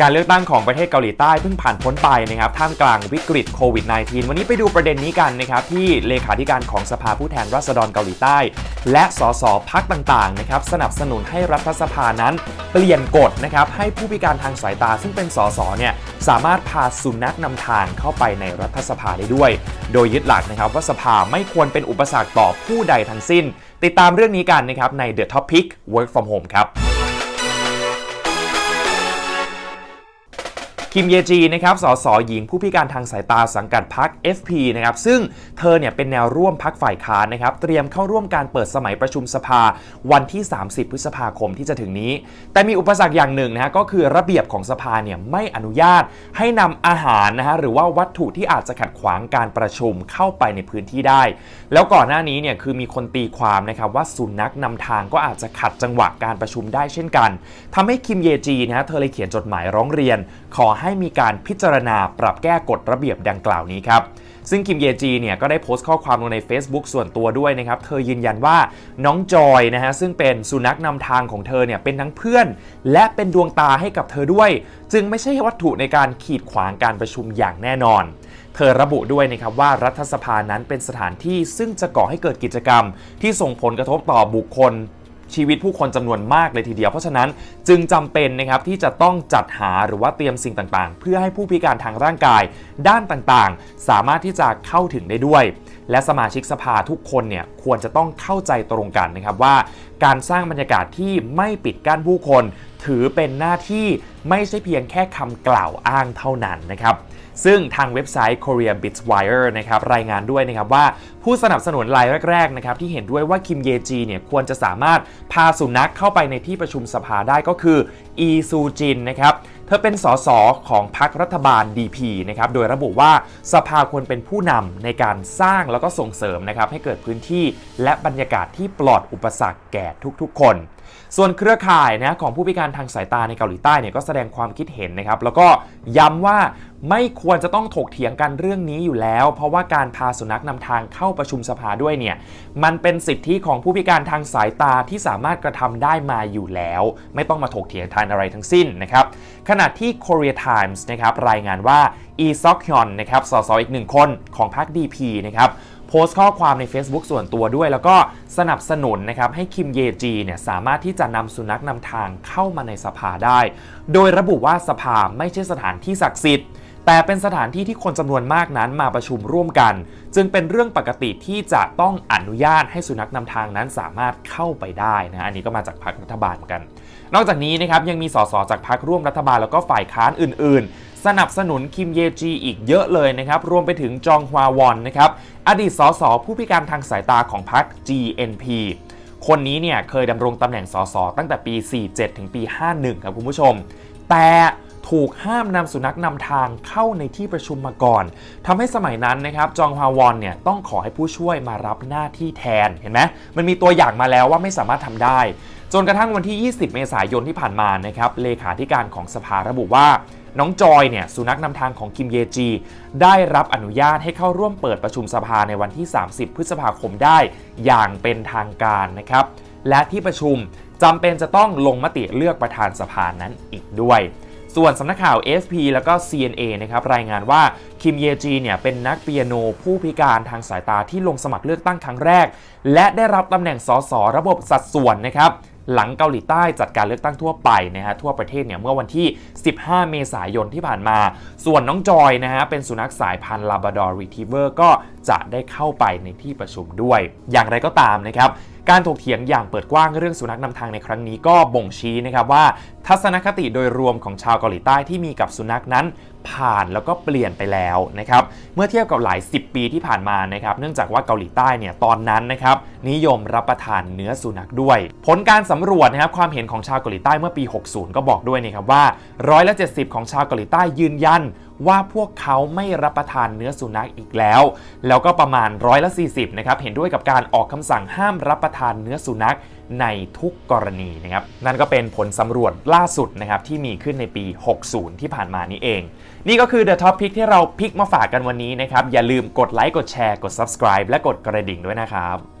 การเลือกตั้งของประเทศเกาหลีใต้เพิ่งผ่านพ้นไปนะครับท่ามกลางวิกฤตโควิด -19 วันนี้ไปดูประเด็นนี้กันนะครับที่เลขาธิการของสภาผู้แทนราษฎรเกาหลีใต้ และสสพักต่างๆนะครับสนับสนุนให้รัฐสภานั้น เปลี่ยนกฎนะครับให้ผู้พิการทางสายตาซึ่งเป็นสสเนี่ยสามารถพาสุนัขนำทางเข้าไปในรัฐสภาได้ด้วย โดยยึดหลักนะครับว่าสภาไม่ควรเป็นอุปสรรคต่อผู้ใดทั้งสิ้น ติดตามเรื่องนี้กันนะครับใน The Topic Work from Home ครับ คิมเยจีนะครับสสหญิงผู้พิการทางสายตาสังกัดพัก FP นะครับซึ่งเธอเนี่ยเป็นแนวร่วมพักฝ่ายค้านนะครับเตรียมเข้าร่วมการเปิดสมัยประชุมสภาวันที่ 30 พฤษภาคมที่จะถึงนี้ แต่มีอุปสรรคอย่างหนึ่งนะฮะก็คือระเบียบของสภาเนี่ยไม่อนุญาตให้นำอาหารนะฮะหรือว่าวัตถุที่อาจจะขัดขวางการประชุมเข้าไปในพื้นที่ได้ แล้วก่อนหน้านี้เนี่ยคือมีคนตีความนะครับว่าสุนัขนำทางก็อาจจะขัดจังหวะการประชุมได้เช่นกันทำให้คิมเยจีนะฮะเธอเลยเขียนจดหมายร้องเรียนขอให้มีการพิจารณาปรับแก้กฎระเบียบดังกล่าวนี้ครับซึ่งคิมเยจีเนี่ยก็ได้โพสต์ข้อความลงใน Facebook ส่วนตัวด้วยนะครับ เธอยืนยันว่าน้องจอยนะฮะซึ่งเป็นสุนัขนำทางของเธอเนี่ยเป็นทั้งเพื่อน และเป็นดวงตาให้กับเธอด้วย จึงไม่ใช่วัตถุในการขีดขวางการประชุมอย่างแน่นอน เธอระบุด้วยนะครับว่ารัฐสภานั้นเป็นสถานที่ซึ่งจะก่อให้เกิดกิจกรรม ที่ส่งผลกระทบต่อบุคคล ชีวิตผู้คนจำนวนมากเลยทีเดียว เพราะฉะนั้นจึงจำเป็นนะครับที่จะต้องจัดหาหรือว่าเตรียมสิ่งต่างๆ เพื่อให้ผู้พิการทางร่างกาย ด้านต่างๆ สามารถที่จะเข้าถึงได้ด้วย และสมาชิกสภาทุกคนเนี่ยควรจะต้องเข้าใจตรงกันนะครับว่า การสร้างบรรยากาศที่ไม่ปิดกั้นผู้คน ถือเป็นหน้าที่ ไม่ใช่เพียงแค่คำกล่าวอ้างเท่านั้นนะครับซึ่งทางเว็บไซต์ Korea Bits Wire นะครับรายงานด้วยนะครับว่าผู้สนับสนุนรายแรกๆนะครับที่เห็นด้วยว่าคิมเยจีเนี่ยควรจะสามารถพาสุนัขเข้าไปในที่ประชุมสภาได้ก็คืออีซูจินนะครับเธอเป็นสสของพรรครัฐบาล DP นะครับโดยระบุว่าสภาควรเป็นผู้นำในการสร้างแล้วก็ส่งเสริมนะครับให้เกิดพื้นที่และบรรยากาศที่ปลอดอุปสรรคแก่ทุกๆ คน ส่วนเครือข่ายนะของผู้พิการทางสายตาในเกาหลีใต้เนี่ยก็แสดงความคิดเห็นนะครับแล้วก็ย้ำว่าไม่ควรจะต้องถกเถียงกันเรื่องนี้อยู่แล้ว เพราะว่าการพาสุนัขนำทางเข้าประชุมสภาด้วยเนี่ยมันเป็นสิทธิของผู้พิการทางสายตาที่สามารถกระทำได้มาอยู่แล้ว ไม่ต้องมาถกเถียงทานอะไรทั้งสิ้นนะครับขณะที่ Korea Times นะครับรายงานว่าอีซอกฮยอนนะครับสสอีกหนึ่งคนของพรรค DP นะครับ โพสต์ข้อความใน Facebook ส่วนตัวด้วย แล้วก็สนับสนุนนะครับให้คิมเยจีเนี่ยสามารถที่จะนำสุนัขนำทางเข้ามาในสภาได้ โดยระบุว่าสภาไม่ใช่สถานที่ศักดิ์สิทธิ์แต่เป็นสถานที่ที่คนจำนวนมากนั้นมาประชุมร่วมกัน จึงเป็นเรื่องปกติที่จะต้องอนุญาตให้สุนัขนำทางนั้นสามารถเข้าไปได้นะอันนี้ก็มาจากพรรครัฐบาลเหมือนกัน นอกจากนี้นะครับยังมีสสจากพรรคร่วมรัฐบาลแล้วก็ฝ่ายค้านอื่น สนับสนุนคิมเยจีอีกเยอะเลยนะครับรวมไปถึงจองฮวาวอนนะครับอดีตสสผู้พิการทางสายตาของพรรค GNP คนนี้เนี่ยเคยดำรงตำแหน่งสสตั้งแต่ปี 47 ถึงปี 51 ครับคุณผู้ชม แต่ถูกห้ามนำสุนัขนำทางเข้าในที่ประชุมมาก่อนทำให้สมัยนั้นนะครับจองฮาวอนเนี่ยต้องขอให้ผู้ช่วยมารับหน้าที่แทนเห็นไหมมันมีตัวอย่างมาแล้วว่าไม่สามารถทำได้ จนกระทั่งวันที่ 20 เมษายนที่ผ่านมานะครับเลขาธิการของสภาระบุว่า น้องจอยเนี่ยสุนัขนำทางของคิมเยจี ได้รับอนุญาตให้เข้าร่วมเปิดประชุมสภาในวันที่ 30 พฤษภาคมได้อย่างเป็นทางการนะครับ และที่ประชุมจำเป็นจะต้องลงมติเลือกประธานสภานั้นอีกด้วยส่วนสำนักข่าว AFP แล้วก็ CNA นะครับรายงานว่าคิมเยจีเนี่ยเป็นนักเปียโนผู้พิการทางสายตาที่ลงสมัครเลือกตั้งครั้งแรก และได้รับตำแหน่งสสระบบสัดส่วนนะครับ หลังเกาหลีใต้จัดการเลือกตั้งทั่วไปนะฮะทั่วประเทศเนี่ยเมื่อวันที่ 15 เมษายนที่ผ่านมา ส่วนน้องจอยนะฮะเป็นสุนัขสายพันธุ์ลาบราดอร์รีทิเวอร์ก็จะได้เข้าไปในที่ประชุมด้วย อย่างไรก็ตามนะครับการถกเถียงอย่างเปิดกว้างเรื่องสุนัขนำทางในครั้งนี้ก็บ่งชี้นะครับว่า ทัศนคติโดยรวมของชาวเกาหลีใต้ที่มีกับสุนัขนั้น ผ่านแล้วก็เปลี่ยนไปแล้วนะครับเมื่อเทียบกับหลาย 10 ปีที่ผ่านมานะครับเนื่องจากว่าเกาหลีใต้เนี่ยตอนนั้นนะครับนิยมรับประทานเนื้อสุนัขด้วย ผลการสำรวจนะครับความเห็นของชาวเกาหลีใต้เมื่อปี 60 ก็บอกด้วยนะครับว่าร้อยละ70 ของชาวเกาหลีใต้ยืนยันว่าพวกเขาไม่รับประทานเนื้อสุนัขอีกแล้ว แล้วก็ประมาณร้อยละ40นะครับเห็นด้วยกับการออกคำสั่งห้ามรับประทานเนื้อสุนัข ในทุกกรณีนะครับ นั่นก็เป็นผลสำรวจล่าสุดนะครับที่มีขึ้นในปี 60 ที่ผ่านมานี้เอง นี่ก็คือ The Top Pick ที่เราพิกมาฝากกันวันนี้นะครับ อย่าลืมกดไลค์กดแชร์กด subscribe และกดกระดิ่งด้วยนะครับ